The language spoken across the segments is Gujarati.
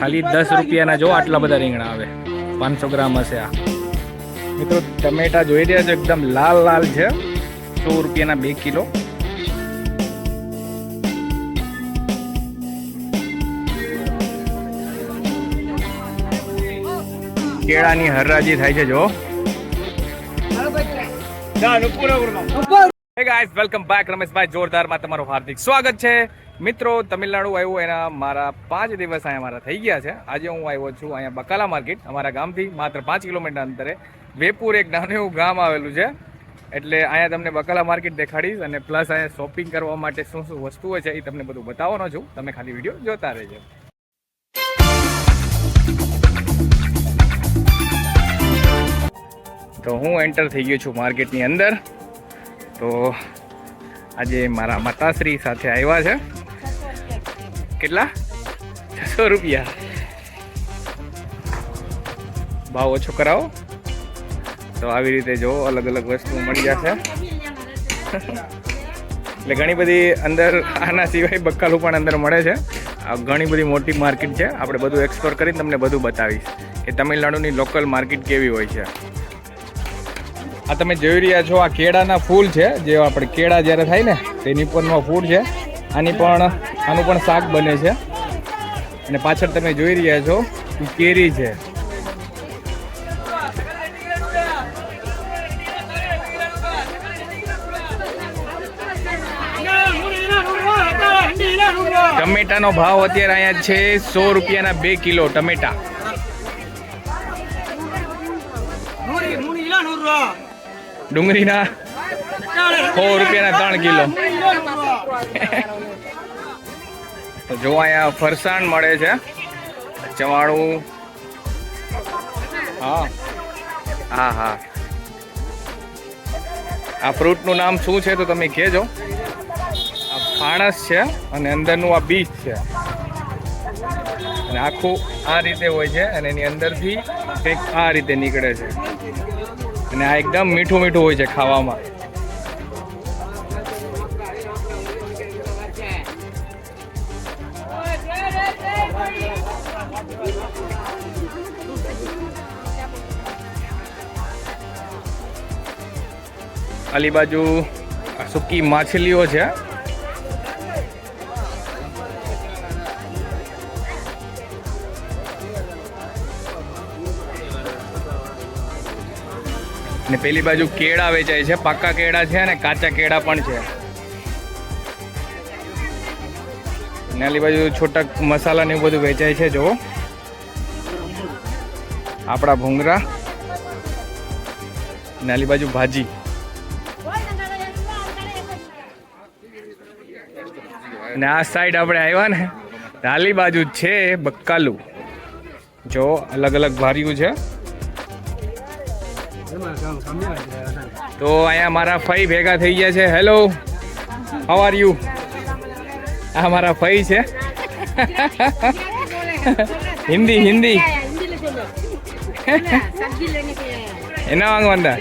ખાલી દસ રૂપિયાના જો આટલા બધા રીંગણા આવે. પાંચસો ગ્રામ હશે આ. મિત્રો ટમેટા જોઈ રહ્યા છો એકદમ લાલ લાલ છે. સો રૂપિયાના બે કિલો. કેળાની હરરાજી થાય છે જો. વેલકમ બેક રમેશભાઈ જોરદારમાં તમારું હાર્દિક સ્વાગત છે. મિત્રો, તમિલનાડુ આવ્યું, એના મારા પાંચ દિવસ અહીંયા મારા થઈ ગયા છે. આજે હું આવ્યો છું અહીંયા બકાલા માર્કેટ, અમારા ગામથી માત્ર પાંચ કિલોમીટર અંતરે. વેપુર એક નાનું એવું ગામ આવેલું છે. એટલે અહીંયા તમને બકાલા માર્કેટ દેખાડીશ અને પ્લસ અહીંયા શોપિંગ કરવા માટે શું શું વસ્તુઓ છે એ તમને બધું બતાવવાનો છું. તમે ખાલી વીડિયો જોતા રહેજો. તો હું એન્ટર થઈ ગયો છું માર્કેટની અંદર. તો આજે મારા માતાશ્રી સાથે આવ્યા છે. કેટલા? છસો રૂપિયા. ભાવ ઓછો કરાવો. તો આવી રીતે જો અલગ અલગ વસ્તુ મળી જશે. એટલે ઘણી બધી અંદર આના સિવાય બક્કાલું પણ અંદર મળે છે. ઘણી બધી મોટી માર્કેટ છે. આપણે બધું એક્સપ્લોર કરીને તમને બધું બતાવીશ કે તમિલનાડુની લોકલ માર્કેટ કેવી હોય છે. આ તમે જોઈ રહ્યા છો, આ કેળાના ફૂલ છે. જે આપણે કેળા જ્યારે થાય ને, તેની ઉપરનો ફૂલ છે. આની પણ આનું પણ શાક બને છે. અને પાછળ તમે જોઈ રહ્યા છો કેરી છે. ટમેટાનો ભાવ અત્યારે અહીંયા છે સો રૂપિયાના બે કિલો ટમેટા. ડુંગળીના સો રૂપિયાના ત્રણ કિલો. તો જો અહીંયા ફરસાણ મળે છે. ચવાણું. હા. હા હા. આ ફ્રૂટનું નામ શું છે તો તમે કહેજો. આ ફાણસ છે અને અંદરનું આ બીજ છે. અને આખું આ રીતે હોય છે અને એની અંદરથી કંઈક આ રીતે નીકળે છે. અને આ એકદમ મીઠું મીઠું હોય છે ખાવામાં. આલી બાજુ સૂકી માછલીઓ છે. ને પેલી બાજુ કેળા વેચાય છે, પાકા કેળા છે અને કાચા કેળા પણ છે. ને આલી બાજુ છૂટક મસાલા ને એવું બધું વેચાય છે જો આપણા ભૂંગરા. ને આલી બાજુ ભાજી. અને આ સાઈડ આપણે આવ્યા ને, ડાલી બાજુ છે બક્કાલુ. જો અલગ અલગ ભાર્યું છે. તો અહીંયા મારા ફઈ ભેગા થઈ ગયા છે. હેલો હાઉ આર યુ આ મારા ફઈ છે. હિન્દી હિન્દી. એના વાંગવાના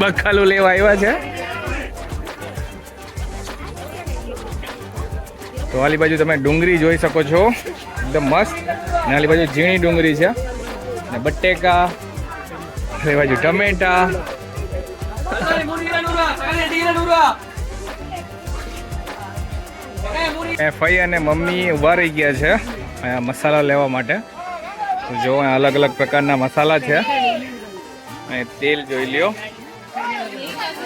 બક્કાલુ લેવા આવ્યા છે. તો આલી બાજુ તમે ડુંગળી જોઈ શકો છો. એકદમ મસ્ત. અને આલી બાજુ ઝીણી ડુંગળી છે. અને બટેકા, આલી બાજુ ટમેટા. ફઈ અને મમ્મી ઊભા રહી ગયા છે. અહીંયા મસાલા લેવા માટે. જો અલગ અલગ પ્રકારના મસાલા છે. અહીં તેલ જોઈ લ્યો.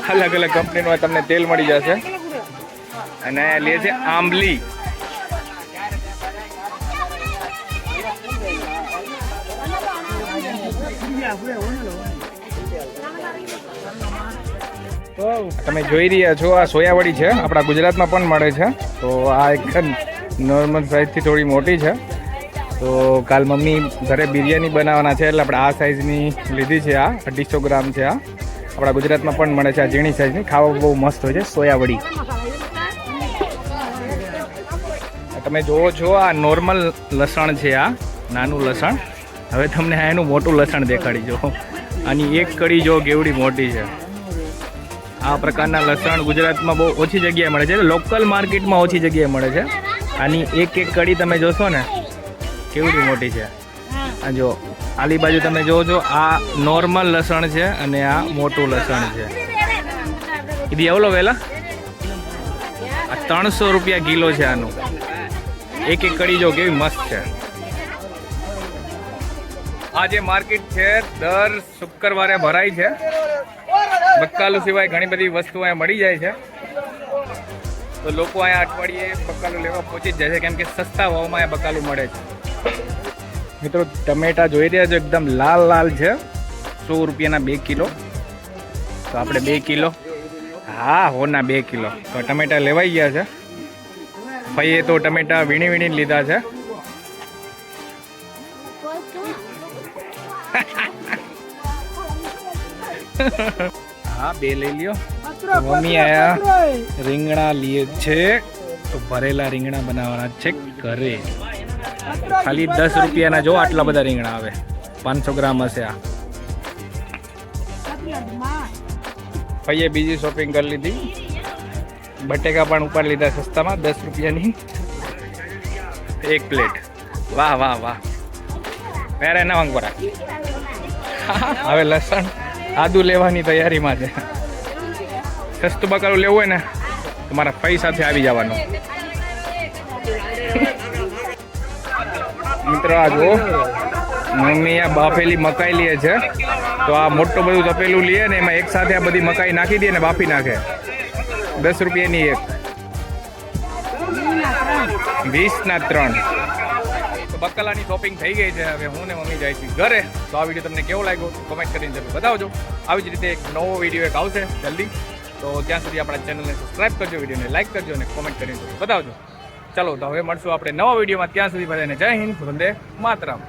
અલગ અલગ કંપનીનું તમને તેલ મળી જશે. અને લે છે આંબલી. તમે જોઈ રહ્યા છો, આ સોયાવડી છે, આપણા ગુજરાતમાં પણ મળે છે. તો આ એક નોર્મલ સાઇઝથી થોડી મોટી છે. તો કાલ મમ્મી ઘરે બિરયાની બનાવવાના છે, એટલે આપણે આ સાઇઝની લીધી છે આ, અઢીસો ગ્રામ છે આ. આપણા ગુજરાતમાં પણ મળે છે આ ઝીણી સાઇઝની ખાવા બહુ મસ્ત હોય છે, સોયાવડી. તમે જુઓ છો, આ નોર્મલ લસણ છે આ, નાનું લસણ. હવે તમને આ એનું મોટું લસણ દેખાડી જો આની એક કડી જો કેવડી મોટી છે. આ પ્રકારના લસણ ગુજરાતમાં બહુ ઓછી જગ્યાએ મળે છે. લોકલ માર્કેટમાં ઓછી જગ્યાએ મળે છે. આની એક એક કડી તમે જોશો ને, કેવડી મોટી છે. આ જો, આલી બાજુ તમે જોવો છો, આ નોર્મલ લસણ છે અને આ મોટું લસણ છે. ઈદી એવલો વહેલા આ ત્રણસો રૂપિયા કિલો છે આનું. એક એક કડી જો કેવી મસ્ત છે. આ જે માર્કેટ છે, દર શુક્રવારે ભરાય છે. બક્કાલુ સિવાય ઘણી બધી વસ્તુઓ અહીંયા મળી જાય છે. તો લોકો અહીંયા અઠવાડિયે બક્કાલુ લેવા પહોંચી જ જાય છે, કેમ કે સસ્તા ભાવમાં અહીંયા બક્કાલુ મળે છે. મિત્રો, ટમેટા જોઈ રહ્યા છો, એકદમ લાલ લાલ છે. સો રૂપિયાના બે કિલો. તો આપણે બે કિલો. હા, હોના બે કિલો. તો ટમેટા લેવાઈ ગયા છે. ભાઈએ તો ટમેટા વીણી વીણી લીધા છે. હા બે લઈ લ્યો. મમ્મી આયા. રીંગણા લીએ છે. તો ભરેલા રીંગણા બનાવવાના છે ઘરે. ખાલી દસ રૂપિયાના જો આટલા બધા રીંગણા આવે. પાંચસો ગ્રામ હશે આ. ભાઈએ બીજી શોપિંગ કરી લીધી. બટેકા પણ ઉપાડી લીધા સસ્તામાં દસ રૂપિયાની. એક પ્લેટ વાહ વાહ વાહ. પહેરે ના વાંગ હવે લસણ. આદુ લેવાની તૈયારીમાં છે. સસ્તું બકાલું લેવું હોય ને, તમારા પૈસાથી સાથે આવી જવાનું. મિત્રો, આ જો મમ્મી આ બાફેલી મકાઈ લે છે. તો આ મોટું બધું તપેલું લઈએ ને એમાં એક સાથે આ બધી મકાઈ નાખી દે ને બાફી નાખે. દસ રૂપિયાની એક. વીસ ના ત્રણ. તો બકલાની શોપિંગ થઈ ગઈ છે. હવે હું ને મમ્મી જાય છે ઘરે. તો આ વીડિયો તમને કેવો લાગ્યો કોમેન્ટ કરીને જરૂર બતાવજો. આવી જ રીતે એક નવો વીડિયો એક આવશે જલ્દી. તો ત્યાં સુધી આપણા ચેનલને સબસ્ક્રાઈબ કરજો વિડીયોને લાઈક કરજો અને કોમેન્ટ કરીને જરૂર બતાવજો. ચાલો, તો હવે મળશું આપણે નવા વિડીયોમાં ત્યાં સુધી બધાને જય હિન્દ, વંદે માતરમ.